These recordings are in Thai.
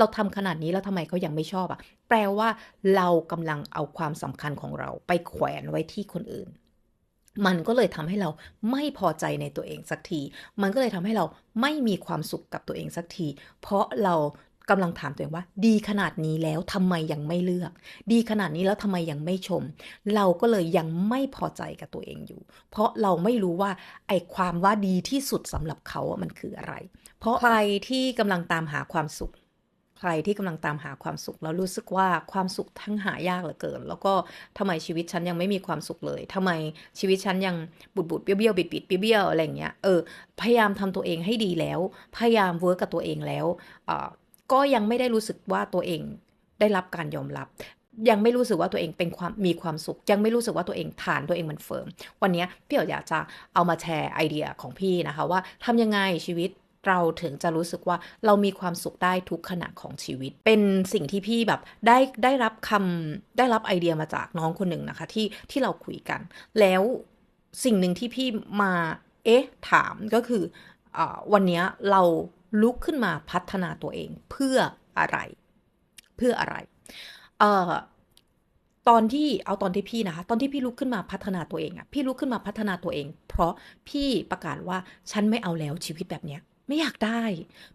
เราทำขนาดนี้แล้วทำไมเขายังไม่ชอบอะแปลว่าเรากำลังเอาความสำคัญของเรา ไปแขวนไว้ที่คนอื่น มันก็เลยทำให้เราไม่พอใจในตัวเองสักที มันก็เลยทำให้เราไม่มีความสุขกับตัวเองสักที เพราะเรากำลังถามตัวเองว่า ดีขนาดนี้แล้วทำไมยังไม่เลือก ดีขนาดนี้แล้วทำไมยังไม่ชม เราก็เลยยังไม่พอใจกับตัวเองอยู่ เพราะเราไม่รู้ว่าไอ้ความว่าดีที่สุดสำหรับเขาอะมันคืออะไร เพราะใครที่กำลังตามหาความสุข ใครที่กำลังตามหาความสุขแล้วรู้สึกว่าความสุขทั้งหายากเหลือเกิน แล้วก็ทำไมชีวิตฉันยังไม่มีความสุขเลยทำไมชีวิตฉันยังบุดบุดๆเบี้ยวเบี้ยวบิดบิดๆเบี้ยวๆอะไรอย่างเงี้ยเออพยายามทำตัวเองให้ดีแล้ว พยายามเวิร์กกับตัวเองแล้วอ่าก็ยังไม่ได้รู้สึกว่าตัวเองได้รับการยอมรับ ยังไม่รู้สึกว่าตัวเองเป็นความมีความสุข ยังไม่รู้สึกว่าตัวเองฐานตัวเองมันเฟิร์มวันนี้พี่เอ๋อยากจะเอามาแชร์ไอเดียของพี่นะคะว่าทำยังไงชีวิต เราถึงจะรู้สึกว่าเรามีความสุขได้ทุกขณะของชีวิต เป็นสิ่งที่พี่แบบได้ได้รับคำได้รับไอเดียมาจากน้องคนหนึ่งนะคะ ที่ที่เราคุยกัน แล้วสิ่งหนึ่งที่พี่มาเอ๊ะถามก็คืออวันนี้เราลุกขึ้นมาพัฒนาตัวเองเพื่ออะไร เพื่ออะไรเอ่อตอนที่เอาตอนที่พี่นะคะตอนที่พี่ลุกขึ้นมาพัฒนาตัวเองอะพี่ลุกขึ้นมาพัฒนาตัวเอง เพราะพี่ประกาศว่าฉันไม่เอาแล้วชีวิตแบบเนี้ย ไม่อยากได้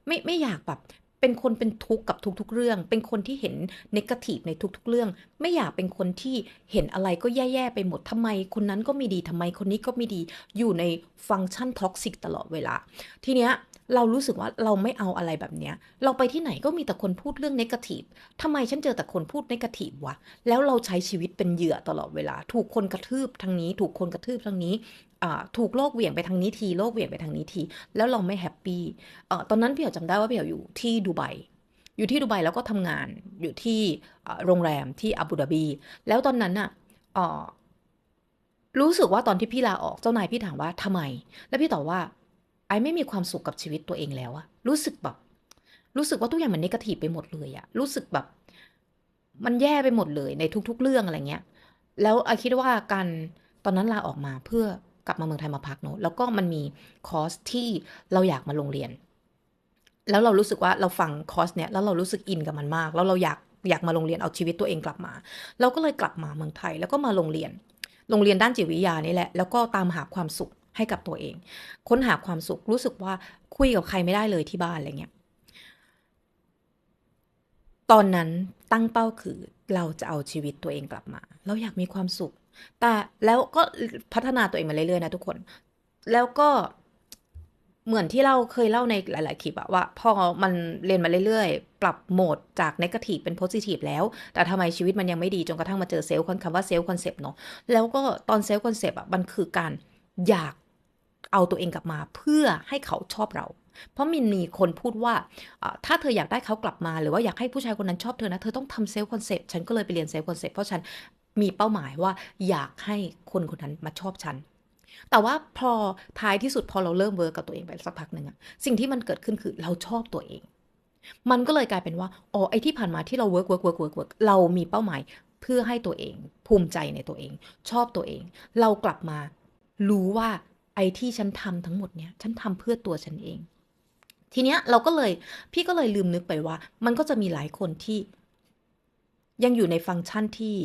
ไม่ไม่อยากแบบเป็นคนเป็นทุกข์กับทุกๆเรื่อง เป็นคนที่เห็นนกาทีฟในทุกๆเรื่อง ไม่อยากเป็นคนที่เห็นอะไรก็แย่ๆไปหมดทำไม คนนั้นก็ไม่ดีทำไมคนนี้ก็ไม่ดีอยู่ในฟังก์ชันท็อกซิกตลอดเวลา ทีเนี้ยเรารู้สึกว่าเราไม่เอาอะไรแบบเนี้ย เราไปที่ไหนก็มีแต่คนพูดเรื่องนกาทีฟทำไมฉันเจอแต่คนพูดนกาทีฟวะ แล้วเราใช้ชีวิตเป็นเหยื่อตลอดเวลา ถูกคนกระทืบทางนี้ ถูกคนกระทืบทางนี้ ถูกโลกเหวี่ยงไปทางนี้ทีโลกเหวี่ยงไปทางนี้ที แล้วเราไม่แฮปปี้ตอนนั้นพี่เอ๋จำได้ว่าพี่เอ๋อยู่ที่ดูไบอยู่ที่ดูไบแล้วก็ทำงานอยู่ที่โรงแรมที่อาบูดาบี แล้วตอนนั้นน่ะรู้สึกว่าตอนที่พี่ลาออกเจ้านายพี่ถามว่าทำไม แล้วพี่ตอบว่า ไอไม่มีความสุขกับชีวิตตัวเองแล้วอะรู้สึกแบบ รู้สึกว่าทุกอย่างมันนิกาทีไปหมดเลยอะรู้สึกแบบ มันแย่ไปหมดเลยในทุก ๆ เรื่องอะไรเงี้ย แล้วไอคิดว่าการตอนนั้นลาออกมาเพื่อ กลับมาเมืองไทยมาพักเนอะแล้วก็มันมีคอร์สที่เราอยากมาลงเรียน แล้วเรารู้สึกว่าเราฟังคอร์สเนี่ยแล้วเรารู้สึกอินกับมันมาก แล้วเราอยากอยากมาโรงเรียนเอาชีวิตตัวเองกลับมา เราก็เลยกลับมาเมืองไทย แล้วก็มาโรงเรียน โรงเรียนด้านจิตวิทยานี่แหละ แล้วก็ตามหาความสุขให้กับตัวเอง ค้นหาความสุขรู้สึกว่าคุยกับใครไม่ได้เลยที่บ้านอะไรเงี้ย ตอนนั้นตั้งเป้าคือเราจะเอาชีวิตตัวเองกลับมา เราอยากมีความสุข แต่แล้วก็พัฒนาตัวเองมาเรื่อยๆนะทุกคน แล้วก็เหมือนที่เราเคยเล่าในหลายๆคลิปอะว่าพอมันเรียนมาเรื่อยๆ ปรับโหมดจากนกาทีฟเป็นโพซิทีฟแล้ว แต่ทำไมชีวิตมันยังไม่ดีจนกระทั่งมาเจอเซลล์คำว่าเซลล์คอนเซปต์เนาะแล้วก็ตอนเซลล์คอนเซปต์อะมันคือการอยากเอาตัวเองกลับมาเพื่อให้เขาชอบเรา เพราะมินมีคนพูดว่าอ่าถ้าเธออยากได้เขากลับมา หรือว่าอยากให้ผู้ชายคนนั้นชอบเธอนะ เธอต้องทำเซลล์คอนเซปต์ฉันก็เลยไปเรียนเซลล์คอนเซปต์เพราะฉัน มีเป้าหมายว่าอยากให้คนคนนั้นมาชอบฉัน แต่ว่าพอท้ายที่สุดพอเราเริ่มเวิร์กกับตัวเองไปสักพักหนึ่งอะสิ่งที่มันเกิดขึ้นคือเราชอบตัวเอง มันก็เลยกลายเป็นว่าอ๋อไอ้ที่ผ่านมาที่เราเวิร์กเวิร์กเวิร์กเวิร์กเวิร์กเรามีเป้าหมายเพื่อให้ตัวเอง ภูมิใจในตัวเอง ชอบตัวเอง เรากลับมารู้ว่าไอ้ที่ฉันทำทั้งหมดเนี้ยฉันทำเพื่อตัวฉันเอง ทีเนี้ยเราก็เลยพี่ก็เลยลืมนึกไปว่า มันก็จะมีหลายคนที่ ยังอยู่ในฟังก์ชันที่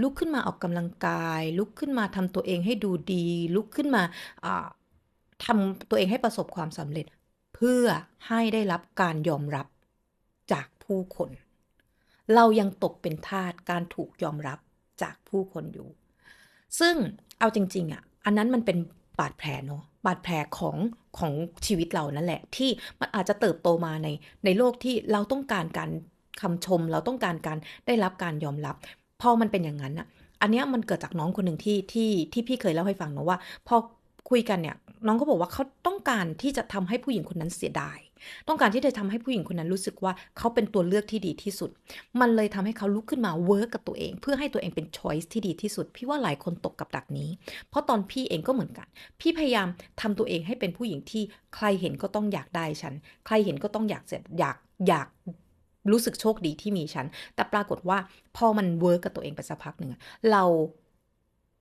ลุกขึ้นมาออกกำลังกาย ลุกขึ้นมาทำตัวเองให้ดูดี ลุกขึ้นมาอ่าทำตัวเองให้ประสบความสำเร็จ เพื่อให้ได้รับการยอมรับจากผู้คน เรายังตกเป็นทาสการถูกยอมรับจากผู้คนอยู่ ซึ่งเอาจริงๆอะอันนั้นมันเป็นบาดแผลเนาะบาดแผลของของชีวิตเรานั่นแหละ ที่มันอาจจะเติบโตมาในในโลกที่เราต้องการการคำชม เราต้องการการได้รับการยอมรับ พอมันเป็นอย่างนั้นอะอันเนี้ยมันเกิดจากน้องคนหนึ่งที่ที่ที่พี่เคยเล่าให้ฟังเนอะว่า พอคุยกันเนี่ย น้องก็บอกว่าเขาต้องการที่จะทำให้ผู้หญิงคนนั้นเสียดาย ต้องการที่จะทำให้ผู้หญิงคนนั้นรู้สึกว่าเขาเป็นตัวเลือกที่ดีที่สุด มันเลยทำให้เขาลุกขึ้นมาเวิร์กกับตัวเอง เพื่อให้ตัวเองเป็นช้อยส์ที่ดีที่สุด พี่ว่าหลายคนตกกับดักนี้ เพราะตอนพี่เองก็เหมือนกัน พี่พยายามทำตัวเองให้เป็นผู้หญิงที่ใครเห็นก็ต้องอยากได้ฉัน ใครเห็นก็ต้องอยากเสร็จอยากอยาก รู้สึกโชคดีที่มีฉัน แต่ปรากฏว่าพอมันเวิร์กกับตัวเองไปสักพักหนึ่งเรา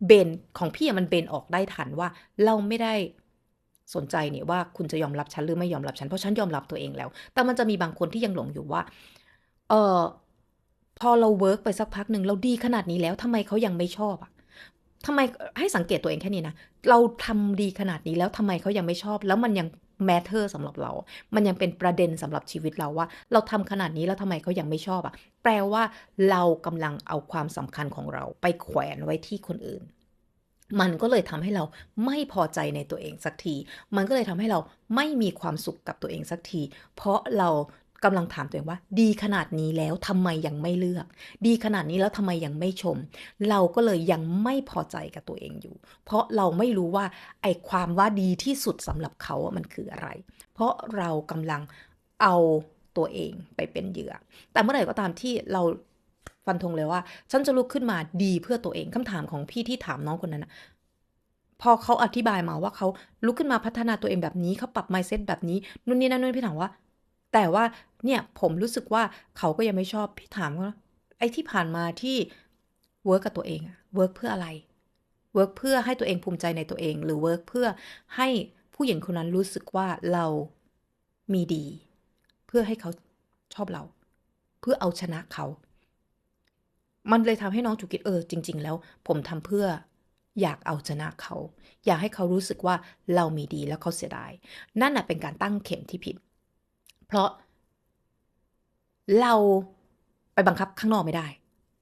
เบนของพี่มันเบนออกได้ทันว่าเราไม่ได้สนใจเนี่ยว่าคุณจะยอมรับฉันหรือไม่ยอมรับฉัน เพราะฉันยอมรับตัวเองแล้ว แต่มันจะมีบางคนที่ยังหลงอยู่ว่า เออพอเราเวิร์กไปสักพักหนึ่งเราดีขนาดนี้แล้วทำไมเขายังไม่ชอบอะทำไมให้สังเกตตัวเองแค่นี้นะ เราทำดีขนาดนี้แล้วทำไมเขายังไม่ชอบ แล้วมันยัง แมทเทอร์สำหรับเรา มันยังเป็นประเด็นสำหรับชีวิตเราว่า เราทำขนาดนี้แล้วทำไมเขายังไม่ชอบอะแปลว่าเรากำลังเอาความสำคัญของเรา ไปแขวนไว้ที่คนอื่น มันก็เลยทำให้เราไม่พอใจในตัวเองสักที มันก็เลยทำให้เราไม่มีความสุขกับตัวเองสักที เพราะเรา กำลังถามตัวเองว่า ดีขนาดนี้แล้วทำไมยังไม่เลือก ดีขนาดนี้แล้วทำไมยังไม่ชม เราก็เลยยังไม่พอใจกับตัวเองอยู่ เพราะเราไม่รู้ว่าไอ้ความว่าดีที่สุดสำหรับเขาอะมันคืออะไร เพราะเรากำลังเอาตัวเองไปเป็นเหยื่อ แต่เมื่อไหร่ก็ตามที่เราฟันธงเลยว่า ฉันจะลุกขึ้นมาดีเพื่อตัวเองคำถามของพี่ที่ถามน้องคนนั้นนะพอเขาอธิบายมาว่าเขาลุกขึ้นมาพัฒนาตัวเองแบบนี้เขาปรับ mindset แบบนี้นู่นนี่นั่นนู่นพี่ถามว่า แต่ว่า เนี่ยผมรู้สึกว่าเขาก็ยังไม่ชอบพี่ถามว่าไอ้ที่ผ่านมาที่เวิร์กกับตัวเองอะเวิร์กเพื่ออะไรเวิร์กเพื่อให้ตัวเองภูมิใจในตัวเอง หรือเวิร์กเพื่อให้ผู้หญิงคนนั้นรู้สึกว่าเรามีดี เพื่อให้เขาชอบเรา เพื่อเอาชนะเขา มันเลยทำให้น้องจุกิดเออจริง ๆ แล้ว ผมทำเพื่ออยากเอาชนะเขา อยากให้เขารู้สึกว่าเรามีดีแล้วเขาเสียดาย นั่นน่ะเป็นการตั้งเข็มที่ผิด เพราะ เราไปบังคับข้างนอกไม่ได้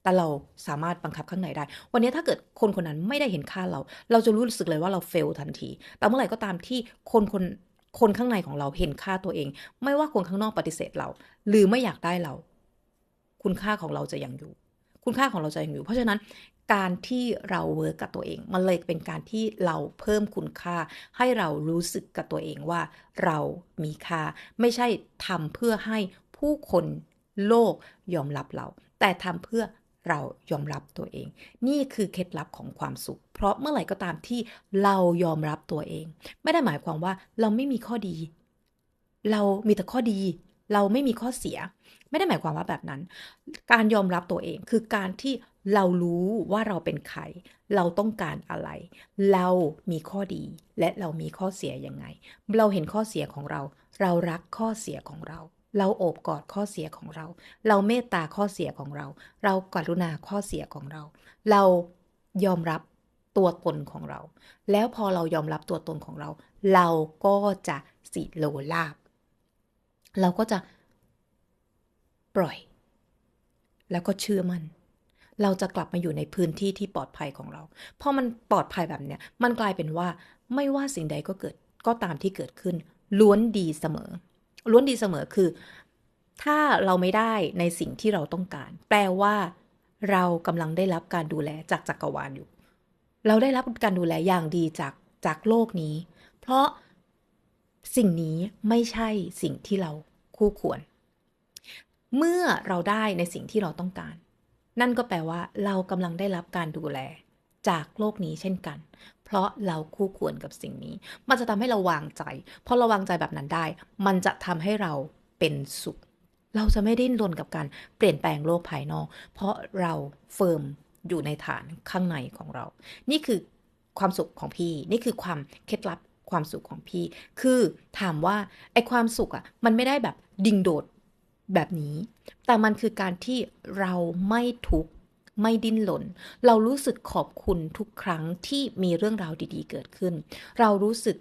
แต่เราสามารถบังคับข้างในได้ วันนี้ถ้าเกิดคนคนนั้นไม่ได้เห็นค่าเรา เราจะรู้สึกเลยว่าเราเฟลทันที แต่เมื่อไหร่ก็ตามที่คนคนคนข้างในของเราเห็นค่าตัวเอง ไม่ว่าคนข้างนอกปฏิเสธเรา หรือไม่อยากได้เรา คุณค่าของเราจะยังอยู่ คุณค่าของเราจะยังอยู่ เพราะฉะนั้นการที่เราเวิร์กกับตัวเอง มันเลยเป็นการที่เราเพิ่มคุณค่า ให้เรารู้สึกกับตัวเองว่าเรามีค่า ไม่ใช่ทำเพื่อให้ผู้คน โลกยอมรับเรา แต่ทำเพื่อเรายอมรับตัวเอง นี่คือเคล็ดลับของความสุข เพราะเมื่อไหร่ก็ตามที่เรายอมรับตัวเอง ไม่ได้หมายความว่าเราไม่มีข้อดี เรามีแต่ข้อดี เราไม่มีข้อเสีย ไม่ได้หมายความว่าแบบนั้น การยอมรับตัวเองคือการที่เรารู้ว่าเราเป็นใคร เราต้องการอะไร เรามีข้อดีและเรามีข้อเสียยังไง เราเห็นข้อเสียของเรา เรารักข้อเสียของเรา เราโอบกอดข้อเสียของเรา เราเมตตาข้อเสียของเรา เรากรุณาข้อเสียของเรา เรายอมรับตัวตนของเรา แล้วพอเรายอมรับตัวตนของเรา เราก็จะสิโลลาบ เราก็จะปล่อย แล้วก็เชื่อมัน่นเราจะกลับมาอยู่ในพื้นที่ที่ปลอดภัยของเราพอมันปลอดภัยแบบเนี้ย มันกลายเป็นว่าไม่ว่าสิ่งใดก็เกิดก็ตามที่เกิดขึ้น ล้วนดีเสมอ ล้วนดีเสมอคือ ถ้าเราไม่ได้ในสิ่งที่เราต้องการ แปลว่า เรากำลังได้รับการดูแลจากจักรวาลอยู่ เราได้รับการดูแลอย่างดีจากจากโลกนี้ เพราะสิ่งนี้ไม่ใช่สิ่งที่เราคู่ควร เมื่อเราได้ในสิ่งที่เราต้องการ นั่นก็แปลว่า เรากำลังได้รับการดูแลจากโลกนี้เช่นกัน เพราะเราคู่ควรกับสิ่งนี้ มันจะทำให้เราวางใจพอเราวางใจแบบนั้นได้ มันจะทำให้เราเป็นสุข เราจะไม่ดิ้นรนกับการเปลี่ยนแปลงโลกภายนอก เพราะเราเฟิร์มอยู่ในฐานข้างในของเรา นี่คือความสุขของพี่ นี่คือความเคล็ดลับความสุขของพี่ คือถามว่าไอ้ความสุขอะ่ะ มันไม่ได้แบบดิ่งโดดแบบนี้ แต่มันคือการที่เราไม่ทุกข์ ไม่ดิ้นหล่นเรารู้สึกขอบคุณทุกครั้งที่มีเรื่องราวดีๆ เกิดขึ้น เรารู้สึก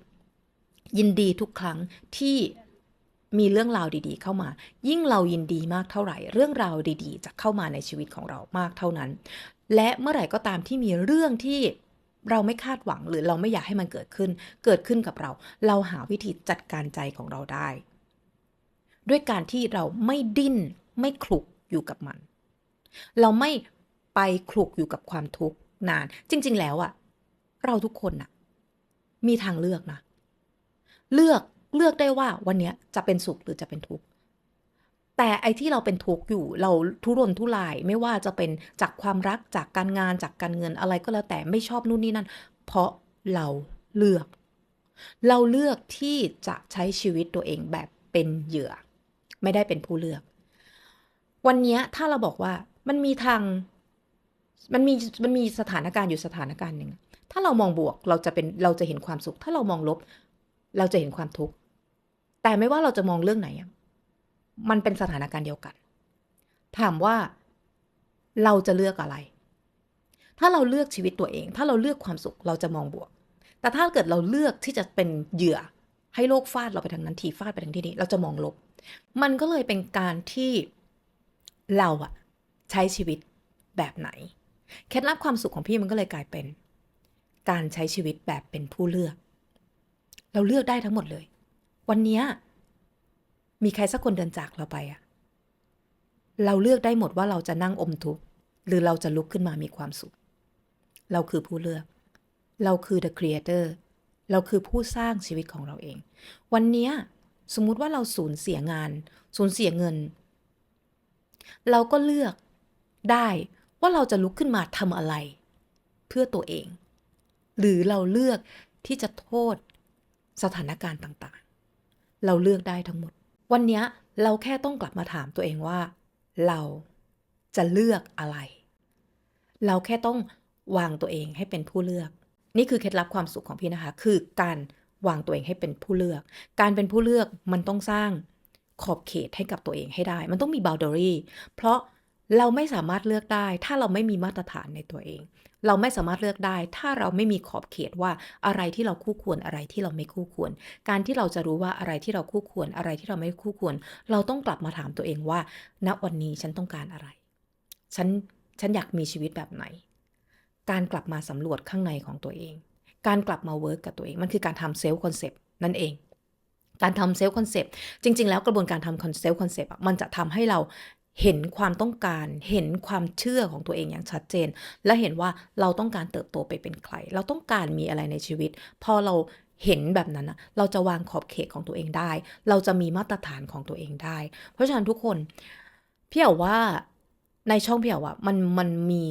ยินดีทุกครั้งที่มีเรื่องราวดีๆ เข้ามา ยิ่งเรายินดีมากเท่าไหร่ เรื่องราวดีๆ จะเข้ามาในชีวิตของเรามากเท่านั้น และเมื่อไหร่ก็ตามที่มีเรื่องที่เราไม่คาดหวังหรือเราไม่อยากให้มันเกิดขึ้น เกิดขึ้นกับเรา เราหาวิธีจัดการใจของเราได้ ด้วยการที่เราไม่ดิ้นไม่คลุกอยู่กับมัน เราไม่ ไปคลุกอยู่กับความทุกข์นาน จริง ๆ แล้วอะเราทุกคนน่ะ มีทางเลือกนะ เลือกเลือกได้ว่าวันนี้จะเป็นสุขหรือจะเป็นทุกข์แต่ไอ้ที่เราเป็นทุกข์อยู่เราทุรนทุรายไม่ว่าจะเป็นจากความรักจากการงานจากการเงินอะไรก็แล้วแต่ไม่ชอบนู่นนี่นั่น เพราะเราเลือก เราเลือกที่จะใช้ชีวิตตัวเองแบบเป็นเหยื่อ ไม่ได้เป็นผู้เลือก วันนี้ถ้าเราบอกว่ามันมีทาง มันมีมันมีสถานการณ์อยู่สถานการณ์หนึ่งถ้าเรามองบวกเราจะเป็นเราจะเห็นความสุข ถ้าเรามองลบ เราจะเห็นความทุกข์แต่ไม่ว่าเราจะมองเรื่องไหนมันเป็นสถานการณ์เดียวกัน ถามว่าเราจะเลือกอะไร ถ้าเราเลือกชีวิตตัวเอง ถ้าเราเลือกความสุขเราจะมองบวก แต่ถ้าเกิดเราเลือกที่จะเป็นเหยื่อ ให้โลกฟาดเราไปทางนั้นทีฟาดไปทางที่นี้ เราจะมองลบ มันก็เลยเป็นการที่เราอะใช้ชีวิตแบบไหน เคล็ดลับความสุขของพี่มันก็เลยกลายเป็น การใช้ชีวิตแบบเป็นผู้เลือก เราเลือกได้ทั้งหมดเลย วันนี้มีใครสักคนเดินจากเราไปอะเราเลือกได้หมดว่าเราจะนั่งอมทุกข์หรือเราจะลุกขึ้นมามีความสุข เราคือผู้เลือก เราคือ the creator เราคือผู้สร้างชีวิตของเราเอง วันนี้สมมุติว่าเราสูญเสียงาน สูญเสียเงิน เราก็เลือกได้ ว่าเราจะลุกขึ้นมาทำอะไร เพื่อตัวเอง หรือเราเลือกที่จะโทษสถานการณ์ต่างๆ เราเลือกได้ทั้งหมด วันนี้เราแค่ต้องกลับมาถามตัวเองว่า เราจะเลือกอะไร เราแค่ต้องวางตัวเองให้เป็นผู้เลือก นี่คือเคล็ดลับความสุขของพี่นะคะ คือการวางตัวเองให้เป็นผู้เลือก การเป็นผู้เลือกมันต้องสร้างขอบเขตให้กับตัวเองให้ได้ มันต้องมี boundary เพราะ เราไม่สามารถเลือกได้ ถ้าเราไม่มีมาตรฐานในตัวเอง เราไม่สามารถเลือกได้ ถ้าเราไม่มีขอบเขตว่าอะไรที่เราคู่ควรอะไรที่เราไม่คู่ควร การที่เราจะรู้ว่าอะไรที่เราคู่ควรอะไรที่เราไม่คู่ควร เราต้องกลับมาถามตัวเองว่า ณวันนี้ฉันต้องการอะไร ฉันฉันอยากมีชีวิตแบบไหน การกลับมาสำรวจข้างในของตัวเอง การกลับมาเวิร์กกับตัวเองมันคือการทำเซลล์คอนเซปต์นั่นเองการทำเซลล์คอนเซปต์จริง ๆ แล้วกระบวนการทำเซลล์คอนเซปต์มันจะทำให้เรา เห็นความต้องการ เห็นความเชื่อของตัวเองอย่างชัดเจน และเห็นว่าเราต้องการเติบโตไปเป็นใคร เราต้องการมีอะไรในชีวิต พอเราเห็นแบบนั้นนะเราจะวางขอบเขตของตัวเองได้ เราจะมีมาตรฐานของตัวเองได้ เพราะฉะนั้นทุกคนพี่เอาว่าในช่องพี่เอาว่ามันมันมี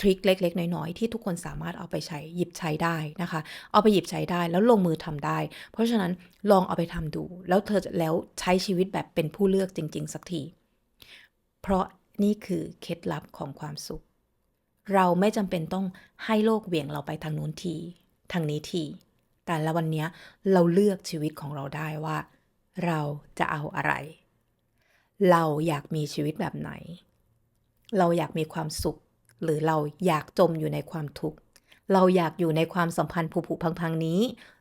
ทริคเล็ก ๆ น้อยๆ ที่ทุกคนสามารถเอาไปใช้หยิบใช้ได้นะคะ เอาไปหยิบใช้ได้แล้วลงมือทำได้ เพราะฉะนั้นลองเอาไปทำดู แล้วเธอจะแล้วใช้ชีวิตแบบเป็นผู้เลือกจริง ๆ สักที เพราะนี่คือเคล็ดลับของความสุข เราไม่จำเป็นต้องให้โลกเหวี่ยงเราไปทางนู้นที ทางนี้ที แต่ละวันนี้เราเลือกชีวิตของเราได้ว่า เราจะเอาอะไร เราอยากมีชีวิตแบบไหน เราอยากมีความสุข หรือเราอยากจมอยู่ในความทุกข์ เราอยากอยู่ในความสัมพันธ์ผุผุพังๆนี้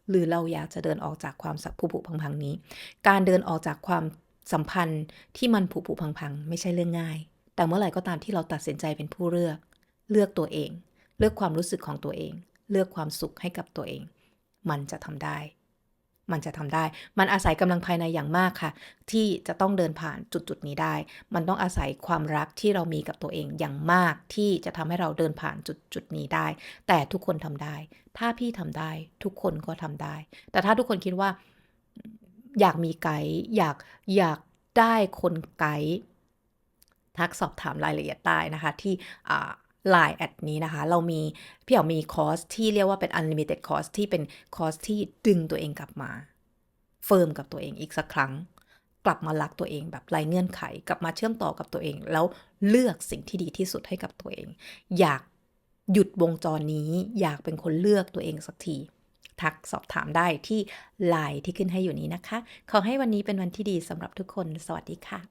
หรือเราอยากจะเดินออกจากความสักผุผุพังๆนี้ การเดินออกจากความ สัมพันธ์ที่มันผุผุพังๆ ไม่ใช่เรื่องง่าย แต่เมื่อไหร่ก็ตามที่เราตัดสินใจเป็นผู้เลือก เลือกตัวเอง เลือกความรู้สึกของตัวเอง เลือกความสุขให้กับตัวเอง มันจะทำได้ มันจะทำได้ มันอาศัยกำลังภายในอย่างมากค่ะ ที่จะต้องเดินผ่านจุดจุดนี้ได้ มันต้องอาศัยความรักที่เรามีกับตัวเองอย่างมากที่จะทำให้เราเดินผ่านจุดจุดนี้ได้ แต่ทุกคนทำได้ ถ้าพี่ทำได้ ทุกคนก็ทำได้ แต่ถ้าทุกคนคิดว่า อยากมีไกด์อยากอยากได้คนไกด์ทักสอบถามรายละเอียดได้นะคะที่ไลน์แอดนี้นะคะ เรามีพี่เอามีคอร์สที่เรียกว่าเป็น unlimited course ที่เป็นคอร์สที่ดึงตัวเองกลับมา เฟิร์มกับตัวเองอีกสักครั้ง กลับมารักตัวเองแบบไร้เงื่อนไข กลับมาเชื่อมต่อกับตัวเอง แล้วเลือกสิ่งที่ดีที่สุดให้กับตัวเอง อยากหยุดวงจรนี้ อยากเป็นคนเลือกตัวเองสักที ทักสอบถามได้ที่ไลน์ที่ขึ้นให้อยู่นี้นะคะ ขอให้วันนี้เป็นวันที่ดีสำหรับทุกคน สวัสดีค่ะ